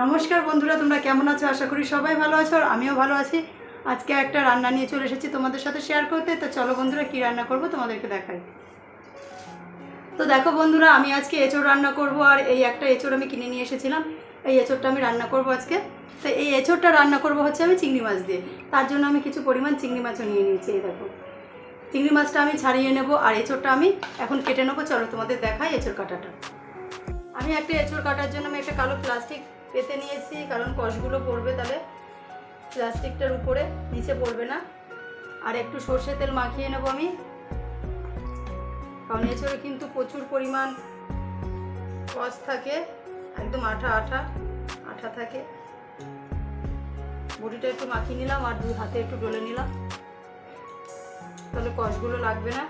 নমস্কার বন্ধুরা, তোমরা কেমন আছো? আশা করি সবাই ভালো আছো আর আমিও ভালো আছি। আজকে একটা রান্না নিয়ে চলে এসেছি তোমাদের সাথে শেয়ার করতে। তো চলো বন্ধুরা, কী রান্না করব তোমাদেরকে দেখাই। তো দেখো বন্ধুরা, আমি আজকে এঁচড় রান্না করব আর এই একটা এঁচড় আমি কিনে নিয়ে এসেছিলাম। এই এঁচড়টা আমি রান্না করব আজকে। তো এই এঁচড়টা রান্না করব হচ্ছে আমি চিংড়ি মাছ দিয়ে। তার জন্য আমি কিছু পরিমাণ চিংড়ি মাছও নিয়ে নিয়েছি, এই দেখো। চিংড়ি মাছটা আমি ছাড়িয়ে নেব আর এঁচড়টা আমি এখন কেটে নেব। চলো তোমাদের দেখাই এঁচড় কাটাটা। আমি একটা এঁচড় কাটার জন্য আমি একটা কালো প্লাস্টিক পেতে নিয়েছি, কারণ কষগুলো পড়বে তাহলে প্লাস্টিকটার উপরে, নিচে পড়বে না। আর একটু সর্ষে তেল মাখিয়ে নেব আমি। কারণ এঁচড়ে কিন্তু প্রচুর পরিমাণ কষ থাকে, একদম আঠা আঠা আঠা থাকে। বড়িটা একটু মাখিয়ে নিলাম আর দুই হাতে একটু ডলে নিলাম। তাহলে কষগুলো লাগবে না।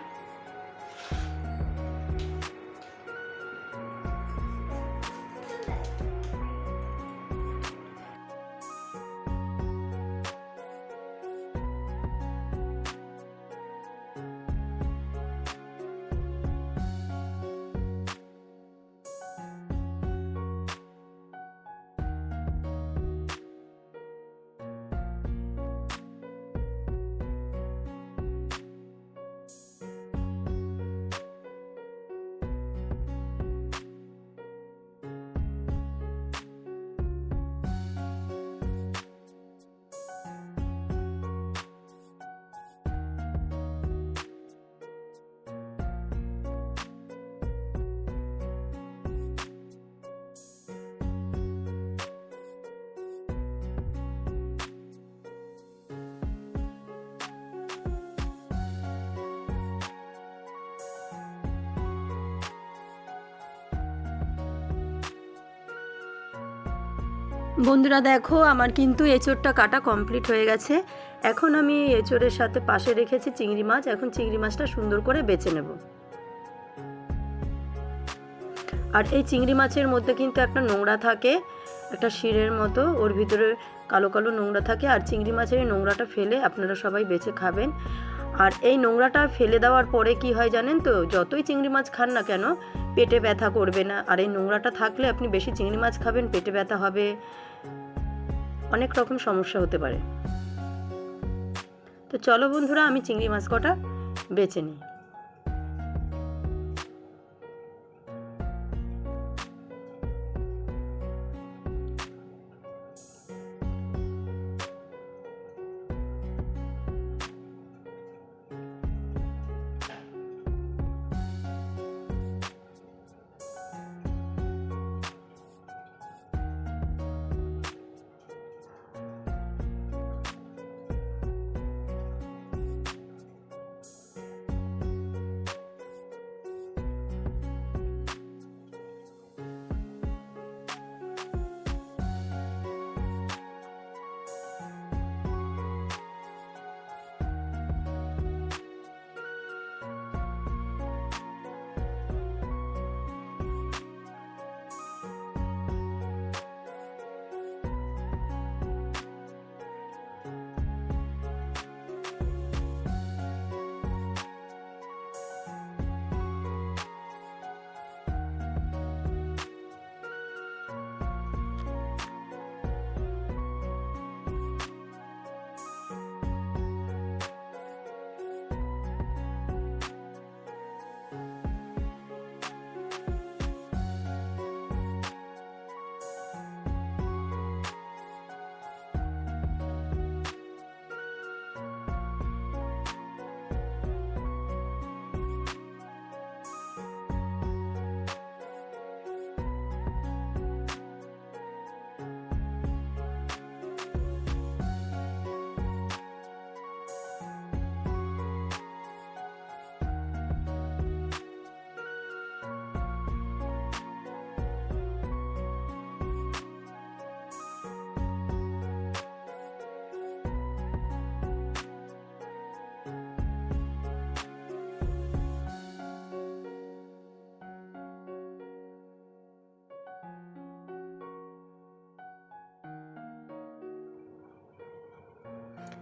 বন্ধুরা দেখো, আমার কিন্তু এঁচড়টা কাটা কমপ্লিট হয়ে গেছে। এখন আমি এঁচড়ের সাথে পাশে রেখেছি চিংড়ি মাছ। এখন চিংড়ি মাছটা সুন্দর করে বেছে নেব। আর এই চিংড়ি মাছের মধ্যে কিন্তু একটা নোংরা থাকে, একটা শিরের মতো। ওর ভিতরে কালো কালো নোংরা থাকে। আর চিংড়ি মাছের এই নোংরাটা ফেলে আপনারা সবাই বেছে খাবেন। আর এই নোংরাটা ফেলে দেওয়ার পরে কি হয় জানেন তো? যতই চিংড়ি মাছ খান না কেন, পেটে ব্যথা করবে না। আর এই নোংরাটা থাকলে আপনি বেশি চিংড়ি মাছ খাবেন, পেটে ব্যথা হবে। অনেক রকম সমস্যা হতে পারে। তো চলো বন্ধুরা আমি চিংড়ি মাছ কটা বেছে নিই।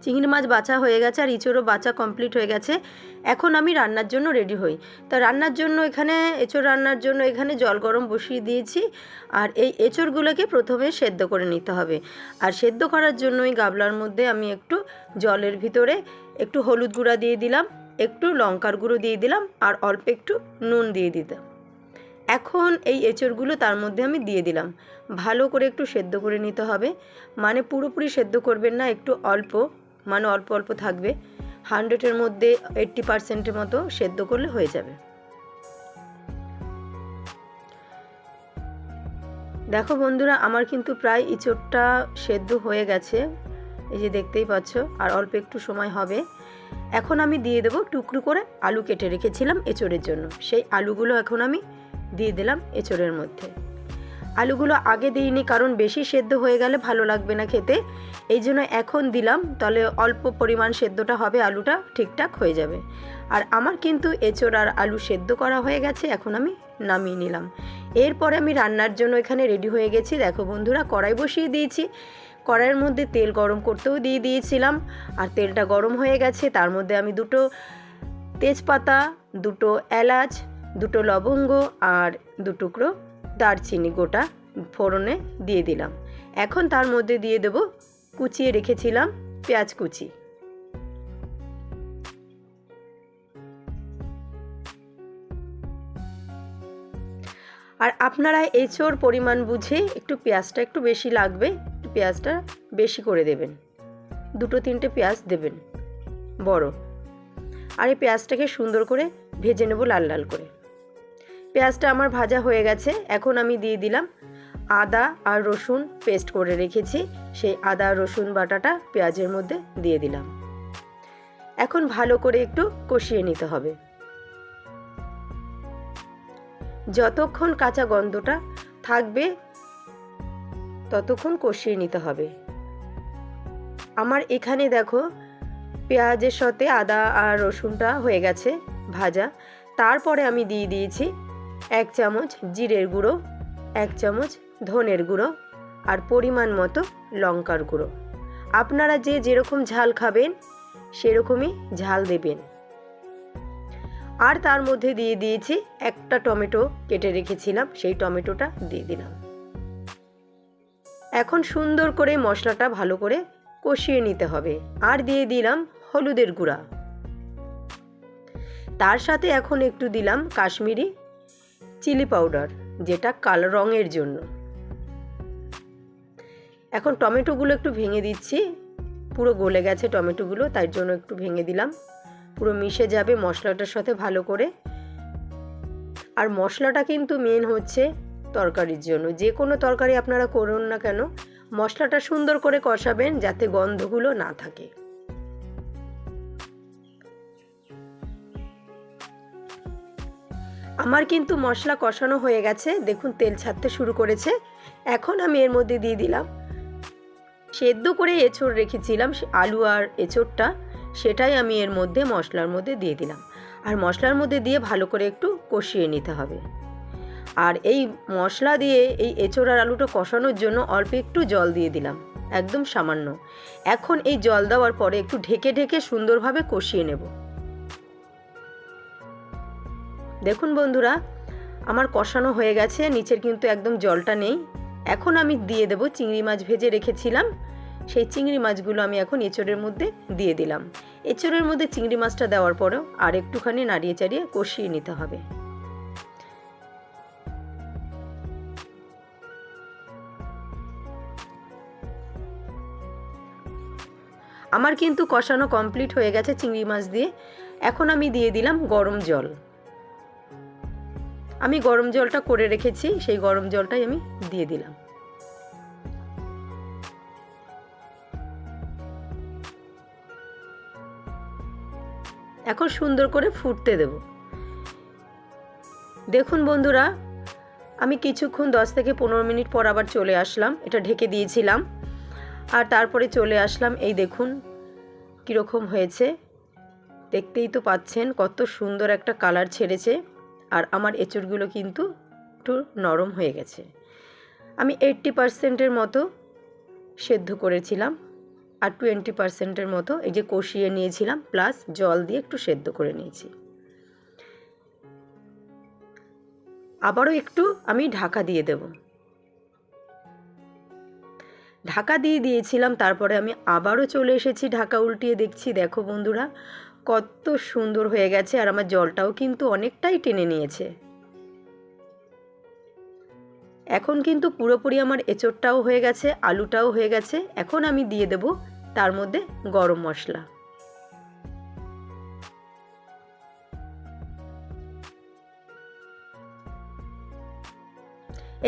চিংড়ি মাছ বাছা হয়ে গেছে আর ইঁচড়ও বাছা কমপ্লিট হয়ে গেছে। এখন আমি রান্নার জন্য রেডি হই। তা রান্নার জন্য এখানে, এঁচড় রান্নার জন্য এখানে জল গরম বসিয়ে দিয়েছি আর এই এঁচড়গুলোকে প্রথমে সেদ্ধ করে নিতে হবে। আর সেদ্ধ করার জন্য এই গাবলার মধ্যে আমি একটু জলের ভিতরে একটু হলুদ গুঁড়া দিয়ে দিলাম, একটু লঙ্কার গুঁড়ো দিয়ে দিলাম আর অল্প একটু নুন দিয়ে দিতাম এখন এই এঁচড়গুলো তার মধ্যে আমি দিয়ে দিলাম। ভালো করে একটু সেদ্ধ করে নিতে হবে। মানে পুরোপুরি সেদ্ধ করবেন না, একটু অল্প মানে অল্প অল্প থাকবে। হান্ড্রেডের মধ্যে এইট্টি পার্সেন্টের মতো সেদ্ধ করলে হয়ে যাবে। দেখো বন্ধুরা, আমার কিন্তু প্রায় ইঁচড়টা সেদ্ধ হয়ে গেছে। এই যে দেখতেই পাচ্ছ, আর অল্প একটু সময় হবে। এখন আমি দিয়ে দেবো টুকরো করে আলু কেটে রেখেছিলাম এঁচড়ের জন্য। সেই আলুগুলো এখন আমি দিয়ে দিলাম এঁচড়ের মধ্যে। আলুগুলো আগে দিইনি, কারণ বেশি সেদ্ধ হয়ে গেলে ভালো লাগবে না খেতে। এই জন্য এখন দিলাম, তাহলে অল্প পরিমাণ সেদ্ধটা হবে, আলুটা ঠিকঠাক হয়ে যাবে। আর আমার কিন্তু এঁচড় আর আলু সেদ্ধ করা হয়ে গেছে, এখন আমি নামিয়ে নিলাম। এরপরে আমি রান্নার জন্য এখানে রেডি হয়ে গেছি। দেখো বন্ধুরা, কড়াই বসিয়ে দিয়েছি। কড়াইয়ের মধ্যে তেল গরম করতেও দিয়ে দিয়েছিলাম, আর তেলটা গরম হয়ে গেছে। তার মধ্যে আমি দুটো তেজপাতা, দুটো এলাচ, দুটো লবঙ্গ, আর দু টুকরো দারচিনি গোটা ফোড়নে দিয়ে দিলাম। এখন তার মধ্যে দিয়ে দেব কুচিয়ে রেখেছিলাম পেঁয়াজ কুচি। আর আপনারা এঁচোর পরিমাণ বুঝে একটু পেঁয়াজটা একটু বেশি লাগবে পেঁয়াজটা বেশি করে দেবেন। দুটো তিনটে পেঁয়াজ দেবেন, বড়। আর এই পেঁয়াজটাকে সুন্দর করে ভেজে নেব লাল লাল করে। পেঁয়াজটা আমার ভাজা হয়ে গেছে, এখন আমি দিয়ে দিলাম আদা আর রসুন পেস্ট করে রেখেছি, সেই আদা, রসুন, বাটাটা পেঁয়াজের মধ্যে দিয়ে দিলাম। এখন ভালো করে একটু কষিয়ে নিতে হবে। যতক্ষণ কাঁচা গন্ধটা থাকবে, ততক্ষণ কষিয়ে নিতে হবে। আমার এখানে দেখো পেঁয়াজের সাথে আদা আর রসুনটা হয়ে গেছে ভাজা। তারপরে আমি দিয়ে দিয়েছি এক চামচ জিরের গুঁড়ো, এক চামচ ধনের গুঁড়ো আর পরিমাণ মতো লঙ্কার গুঁড়ো। আপনারা যে যেরকম ঝাল খাবেন, সেরকমই ঝাল দেবেন। আর তার মধ্যে দিয়ে দিয়েছি একটা টমেটো কেটে রেখেছিলাম, সেই টমেটোটা দিয়ে দিলাম। এখন সুন্দর করে মশলাটা ভালো করে কষিয়ে নিতে হবে। আর দিয়ে দিলাম হলুদের গুঁড়া। তার সাথে এখন একটু দিলাম কাশ্মীরি চিলি পাউডার, যেটা কালো রঙের জন্য। এখন টমেটোগুলো একটু ভেঙে দিচ্ছি। পুরো গলে গেছে টমেটোগুলো, তাই জন্য একটু ভেঙে দিলাম। পুরো মিশে যাবে মশলাটার সাথে ভালো করে। আর মশলাটা কিন্তু মেন হচ্ছে তরকারির জন্য। যে কোনো তরকারি আপনারা করুন না কেন, মশলাটা সুন্দর করে কষাবেন যাতে গন্ধগুলো না থাকে। আমার কিন্তু মশলা কষানো হয়ে গেছে। দেখুন, তেল ছাড়তে শুরু করেছে। এখন আমি এর মধ্যে দিয়ে দিলাম। সেদ্ধ করে এঁচড় রেখেছিলাম আলু আর এঁচড়টা। সেটাই আমি এর মধ্যে, মশলার মধ্যে দিয়ে দিলাম। আর মশলার মধ্যে দিয়ে ভালো করে একটু কষিয়ে নিতে হবে। আর এই মশলা দিয়ে এই এঁচড় আর আলুটা কষানোর জন্য অল্প একটু জল দিয়ে দিলাম। একদম সামান্য। এখন এই জল দেওয়ার পরে একটু ঢেকে ঢেকে সুন্দরভাবে কষিয়ে নেব। দেখুন বন্ধুরা, আমার কষানো হয়ে গেছে, নিচের কিন্তু একদম জলটা নেই। এখন আমি দিয়ে দেব চিংড়ি মাছ ভেজে রেখেছিলাম, সেই চিংড়ি মাছগুলো আমি এখন এঁচড়ের মধ্যে দিয়ে দিলাম। এঁচড়ের মধ্যে চিংড়ি মাছটা দেওয়ার পরেও আর একটুখানি নাড়িয়ে চাড়িয়ে কষিয়ে নিতে হবে। আমার কিন্তু কষানো কমপ্লিট হয়ে গেছে চিংড়ি মাছ দিয়ে। এখন আমি দিয়ে দিলাম গরম জল। আমি গরম জলটা করে রেখেছি, সেই গরম জলটাই আমি দিয়ে দিলাম। এখন সুন্দর করে ফুটতে দেব। দেখুন বন্ধুরা, আমি কিছুক্ষণ দশ থেকে পনেরো মিনিট পর আবার চলে আসলাম, এটা ঢেকে দিয়েছিলাম। আর তারপরে চলে আসলাম, এই দেখুন কীরকম হয়েছে। দেখতেই তো পাচ্ছেন কত সুন্দর একটা কালার ছেড়েছে। আর আমার এঁচড়গুলো কিন্তু একটু নরম হয়ে গেছে। আমি এইট্টি পারসেন্টের মতো সেদ্ধ করেছিলাম আর টোয়েন্টি পার্সেন্টের মতো এই যে কষিয়ে নিয়েছিলাম প্লাস জল দিয়ে একটু সেদ্ধ করে নিয়েছি। আবারও একটু আমি ঢাকা দিয়ে দেব। ঢাকা দিয়ে দিয়েছিলাম, তারপরে আমি আবারও চলে এসেছি ঢাকা উল্টিয়ে দেখছি। দেখো বন্ধুরা কত সুন্দর হয়ে গেছে আর আমার জলটাও কিন্তু অনেকটাই টেনে নিয়েছে। এখন কিন্তু পুরোপুরি আমার এঁচোড়টাও হয়ে গেছে, আলুটাও হয়ে গেছে। এখন আমি দিয়ে দেব তার মধ্যে গরম মশলা।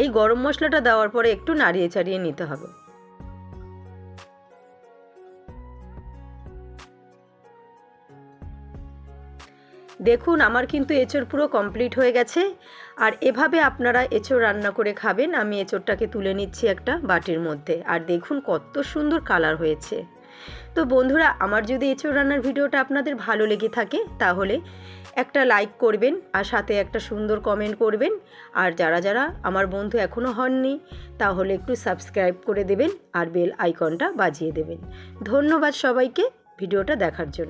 এই গরম মশলাটা দেওয়ার পরে একটু নাড়িয়ে চাড়িয়ে নিতে হবে। দেখুন, আমার কিন্তু এঁচোড় পুরো কমপ্লিট হয়ে গেছে। আর এভাবে আপনারা এঁচোড় রান্না করে খাবেন। আমি এঁচোড়টাকে তুলে নিচ্ছি একটা বাটির মধ্যে। আর দেখুন, কত সুন্দর কালার হয়েছে। তো বন্ধুরা, আমার যদি এঁচোড় রান্নার ভিডিওটা আপনাদের ভালো লেগে থাকে, তাহলে একটা লাইক করবেন আর সাথে একটা সুন্দর কমেন্ট করবেন। আর যারা যারা আমার বন্ধু এখনও হননি, তাহলে একটু সাবস্ক্রাইব করে দেবেন আর বেল আইকনটা বাজিয়ে দেবেন। ধন্যবাদ সবাইকে ভিডিওটা দেখার জন্য।